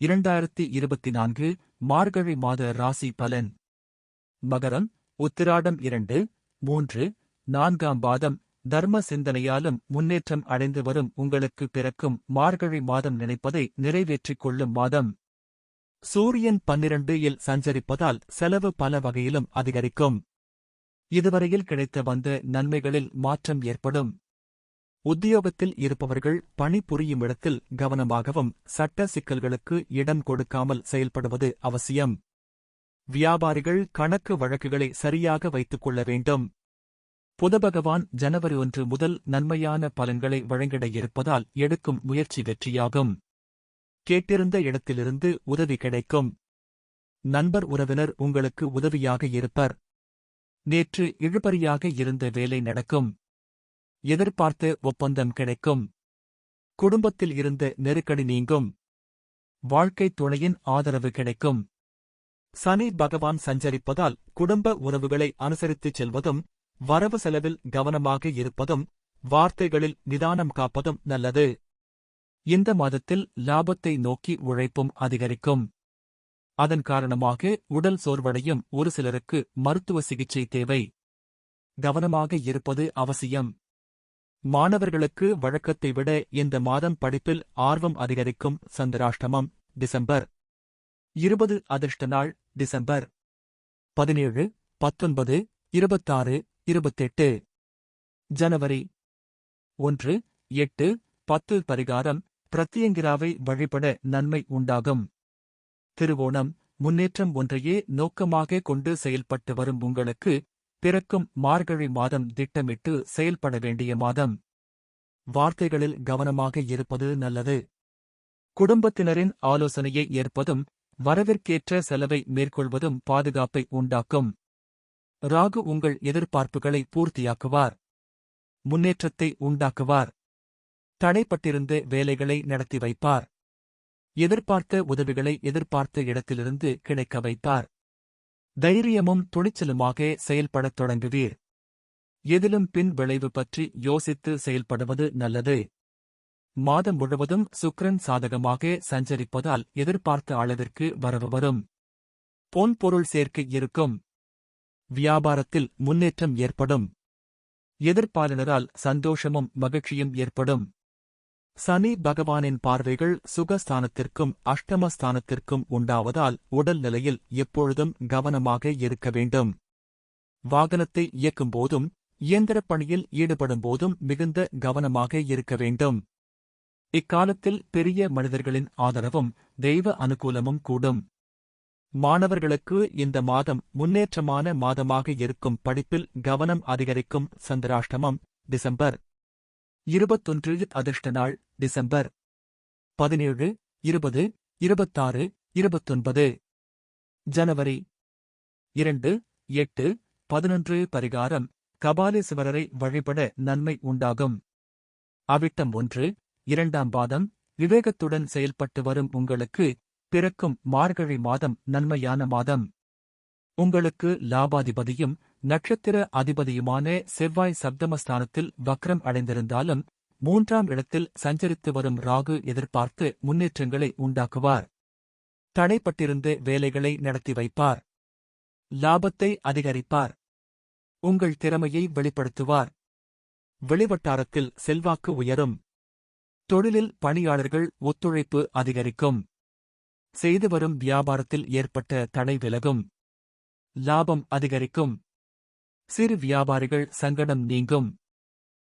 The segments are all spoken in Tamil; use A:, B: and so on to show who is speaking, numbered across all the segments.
A: இரண்டாயிரத்தி இருபத்தி நான்கு மார்கழி மாத ராசி பலன். மகரம் உத்திராடம் இரண்டு மூன்று நான்காம் பாதம். தர்ம சிந்தனையாலும் முன்னேற்றம் அடைந்து வரும் உங்களுக்கு பிறக்கும் மார்கழி மாதம் நினைப்பதை நிறைவேற்றிக் கொள்ளும் மாதம். சூரியன் பன்னிரண்டு இல் சஞ்சரிப்பதால் செலவு பல வகையிலும் அதிகரிக்கும். இதுவரையில் கிடைத்த வந்த நன்மைகளில் மாற்றம் ஏற்படும். உத்தியோகத்தில் இருப்பவர்கள் பணிபுரியும் இடத்தில் கவனமாகவும் சட்ட சிக்கல்களுக்கு இடம் கொடுக்காமல் செயல்படுவது அவசியம். வியாபாரிகள் கணக்கு வழக்குகளை சரியாக வைத்துக் கொள்ள வேண்டும். புதபகவான் ஜனவரி ஒன்று முதல் நன்மையான பலன்களை வழங்கிட இருப்பதால் எடுக்கும் முயற்சி வெற்றியாகும். கேட்டிருந்த இடத்திலிருந்து உதவி கிடைக்கும். நண்பர் உறவினர் உங்களுக்கு உதவியாக இருப்பர். நேற்று இழுபறியாக இருந்த வேலை நடக்கும். எதிர்பார்த்து ஒப்பந்தம் கிடைக்கும். குடும்பத்தில் இருந்த நெருக்கடி நீங்கும். வாழ்க்கைத் துணையின் ஆதரவு கிடைக்கும். சனி பகவான் சஞ்சரிப்பதால் குடும்ப உறவுகளை அனுசரித்துச் செல்வதும் வரவு செலவில் கவனமாக இருப்பதும் வார்த்தைகளில் நிதானம் காப்பதும் நல்லது. இந்த மாதத்தில் லாபத்தை நோக்கி உழைப்பும் அதிகரிக்கும். அதன் காரணமாக உடல் சோர்வடையும் ஒரு சிலருக்கு மருத்துவ சிகிச்சை தேவை. கவனமாக இருப்பது அவசியம். மாணவர்களுக்கு வழக்கத்தை விட இந்த மாதம் படிப்பில் ஆர்வம் அதிகரிக்கும் சந்திராஷ்டமம் டிசம்பர். இருபது அதிர்ஷ்ட நாள் டிசம்பர். பதினேழு பத்தொன்பது இருபத்தாறு இருபத்தெட்டு. ஜனவரி. ஒன்று எட்டு பத்து பரிகாரம் பிரத்யங்கிராவை வழிபட நன்மை உண்டாகும். திருவோணம் முன்னேற்றம் ஒன்றையே நோக்கமாக கொண்டு செயல்பட்டு வரும் உங்களுக்கு பிறக்கும் மார்கழி மாதம் திட்டமிட்டு செயல்பட வேண்டிய மாதம். வார்த்தைகளில் கவனமாக இருப்பது நல்லது. குடும்பத்தினரின் ஆலோசனையை ஏற்பதும் வரவிற்கேற்ற செலவை மேற்கொள்வதும் பாதுகாப்பை உண்டாக்கும். ராகு உங்கள் எதிர்பார்ப்புகளை பூர்த்தியாக்குவார். முன்னேற்றத்தை உண்டாக்குவார். தடைப்பட்டிருந்த வேலைகளை நடத்தி வைப்பார். எதிர்பார்த்த உதவிகளை எதிர்பார்த்த இடத்திலிருந்து கிடைக்க வைப்பார். தைரியமும் துணிச்சலுமாக செயல்படத் தொடங்குவீர். எதிலும் பின் விளைவு பற்றி யோசித்து செயல்படுவது நல்லது. மாதம் முழுவதும் சுக்ரன் சாதகமாக சஞ்சரிப்பதால் எதிர்பார்த்த அளவிற்கு வரவு வரும். பொன் பொருள் சேர்க்கை இருக்கும். வியாபாரத்தில் முன்னேற்றம் ஏற்படும். எதிர்ப்பாளரால் சந்தோஷமும் மகிழ்ச்சியும் ஏற்படும். சனி பகவானின் பார்வைகள் சுகஸ்தானத்திற்கும் அஷ்டமஸ்தானத்திற்கும் உண்டாவதால் உடல் நிலையில் எப்பொழுதும் கவனமாக இருக்க வேண்டும். வாகனத்தை இயக்கும் போதும் இயந்திரப் பணியில் ஈடுபடும் போதும் மிகுந்த கவனமாக இருக்க வேண்டும். இக்காலத்தில் பெரிய மனிதர்களின் ஆதரவும் தெய்வ அனுகூலமும் கூடும். மாணவர்களுக்கு இந்த மாதம் முன்னேற்றமான மாதமாக இருக்கும் படிப்பில் கவனம் அதிகரிக்கும் சந்திராஷ்டமம் டிசம்பர் இருபத்தொன்று அதிர்ஷ்ட நாள் டிசம்பர். பதினேழு இருபது இருபத்தாறு இருபத்தொன்பது. ஜனவரி. இரண்டு எட்டு பதினொன்று பரிகாரம் கபாலீஸ்வரரை வழிபட நன்மை உண்டாகும். அவிட்டம் ஒன்று இரண்டாம் பாதம் விவேகத்துடன் செயல்பட்டு வரும் உங்களுக்கு பிறக்கும் மார்கழி மாதம் நன்மையான மாதம். உங்களுக்கு லாபாதிபதியும் நட்சத்திர அதிபதியுமான செவ்வாய் சப்தமஸ்தானத்தில் வக்ரம் அடைந்திருந்தாலும் மூன்றாம் இடத்தில் சஞ்சரித்து வரும் ராகு எதிர்பார்த்து முன்னேற்றங்களை உண்டாக்குவார். தடைப்பட்டிருந்த வேலைகளை நடத்தி வைப்பார். லாபத்தை அதிகரிப்பார். உங்கள் திறமையை வெளிப்படுத்துவார். வெளிவட்டாரத்தில் செல்வாக்கு உயரும். தொழிலில் பணியாளர்கள் ஒத்துழைப்பு அதிகரிக்கும். செய்து வரும் வியாபாரத்தில் ஏற்பட்ட தடை விலகும். லாபம் அதிகரிக்கும். சிறு வியாபாரிகள் சங்கடம் நீங்கும்.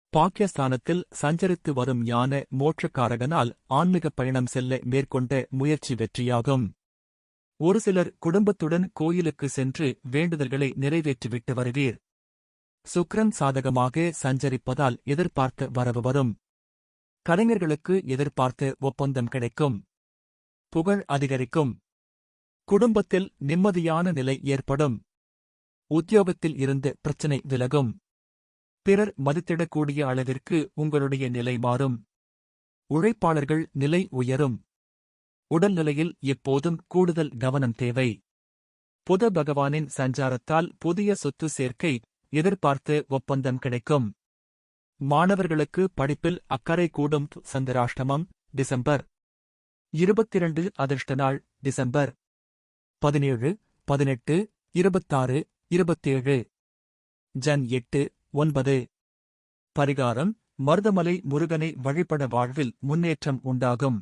A: பாகிஸ்தானத்தில் சஞ்சரித்து வரும் யானை மோட்சக்காரகனால் ஆன்மீக பயணம் செல்ல மேற்கொண்ட முயற்சி வெற்றியாகும். ஒரு சிலர் குடும்பத்துடன் கோயிலுக்கு சென்று வேண்டுதல்களை நிறைவேற்றிவிட்டு வருவீர். சுக்ரன் சாதகமாக சஞ்சரிப்பதால் எதிர்பார்த்த வரவு வரும். கலைஞர்களுக்கு எதிர்பார்த்த ஒப்பந்தம் கிடைக்கும். புகழ் அதிகரிக்கும். குடும்பத்தில் நிம்மதியான நிலை ஏற்படும். உத்தியோகத்தில் இருந்து பிரச்சனை விலகும். பிறர் மதித்திடக்கூடிய அளவிற்கு உங்களுடைய நிலை மாறும். உழைப்பாளர்கள் நிலை உயரும். உடல்நிலையில் எப்போதும் கூடுதல் கவனம் தேவை. புத பகவானின் சஞ்சாரத்தால் புதிய சொத்து சேர்க்கை எதிர்பார்த்து ஒப்பந்தம் கிடைக்கும். மாணவர்களுக்கு படிப்பில் அக்கறை கூடும் சந்திராஷ்டமம் டிசம்பர். இருபத்திரண்டு அதிர்ஷ்ட நாள் டிசம்பர். பதினேழு பதினெட்டு இருபத்தாறு இருபத்தேழு. ஜன் எட்டு ஒன்பது. பரிகாரம் மருதமலை முருகனை வழிபட வாழ்வில் முன்னேற்றம் உண்டாகும்.